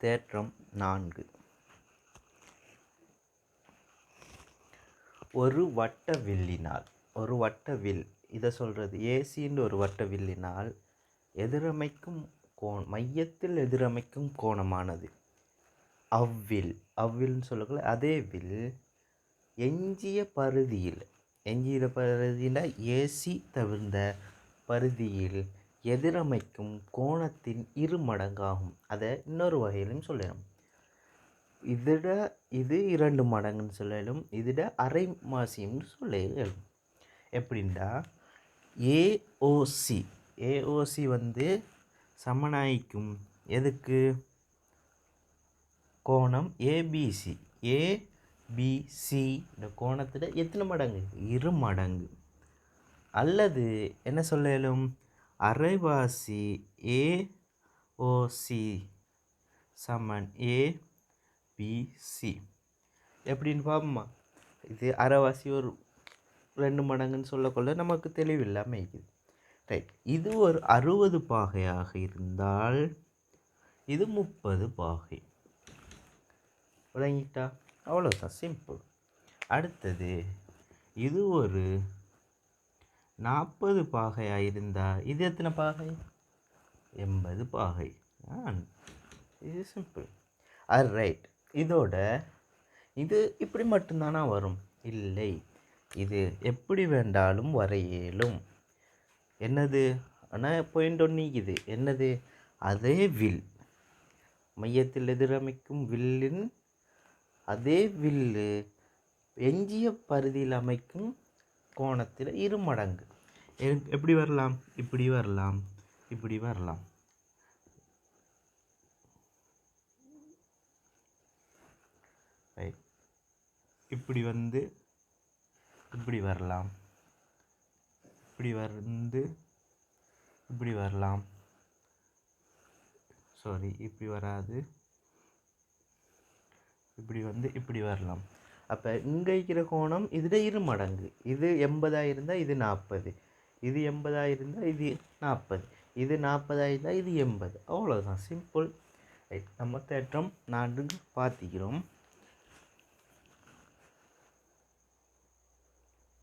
தேற்றம் நான்கு. ஒரு வட்ட வில்லினால் ஒரு வட்ட வில் இதை சொல்கிறது ஏசின்னு ஒரு வட்ட வில்லினால் எதிரமைக்கும் கோண் மையத்தில் எதிரமைக்கும் கோணமானது. அவ்வில் அவ்வில்னு சொல்லக்குள்ள அதே வில் எஞ்சிய பருதியில் எஞ்சிய பருதியில் ஏசி தவிர்ந்த பருதியில் எதிரமைக்கும் கோணத்தின் இரு மடங்காகும். அதை இன்னொரு வகையிலும் சொல்லலாம் இதிட இது இரண்டு மடங்குன்னு சொல்லலும் இதிட அரை மாசியம்னு சொல்லலும் எப்படின்டா ஏஓசி ஏஓசி வந்து சமனாயிக்கும் எதுக்கு? கோணம் ஏபிசி ஏபிசி இந்த கோணத்தில் எத்தனை மடங்கு? இரு மடங்கு. அல்லது என்ன சொல்லலும்? அரைவாசி ஏஓசி சமன் ஏபிசி எப்படின்னு பார்ப்போமா? இது அரைவாசி ஒரு ரெண்டு மடங்குன்னு சொல்லக்கொள்ள நமக்கு தெளிவில்லாமல் இருக்குது. ரைட் இது ஒரு அறுபது பாகையாக இருந்தால் இது முப்பது பாகை. விளங்கிட்டா? அவ்வளோதான் சிம்பிள் அடுத்தது இது ஒரு நாற்பது பாகையாக இருந்தால் இது எத்தனை பாகை? எண்பது பாகை. ஆ இது சிம்பிள் அது ரைட் இதோட இது இப்படி மட்டும்தானா வரும்? இல்லை. இது எப்படி வேண்டாலும் வர இயலும். என்னது? ஆனால் பாயிண்ட் ஒன்று இது என்னது? அதே வில் மையத்தில் எதிரமைக்கும் வில்லின் அதே வில்லு எஞ்சிய பருதியில் அமைக்கும் கோணத்தில் இரு மடங்கு. எப்படி வரலாம்? இப்படி வரலாம். இப்படி வரலாம். இப்படி வந்து இப்படி வரலாம். இப்படி வந்து இப்படி வரலாம். சாரி இப்படி வராது. இப்படி வந்து இப்படி வரலாம். அப்போ இங்கே இருக்கிற கோணம் இதில் இரு மடங்கு. இது எண்பதாக இருந்தால் இது நாற்பது இது எண்பதாக இருந்தால் இது நாற்பது இது நாற்பதாக இருந்தால் இது எண்பது. அவ்வளோதான் சிம்பிள் ரைட் நம்ம தேற்றம் நான்கு பார்த்திக்கிறோம்.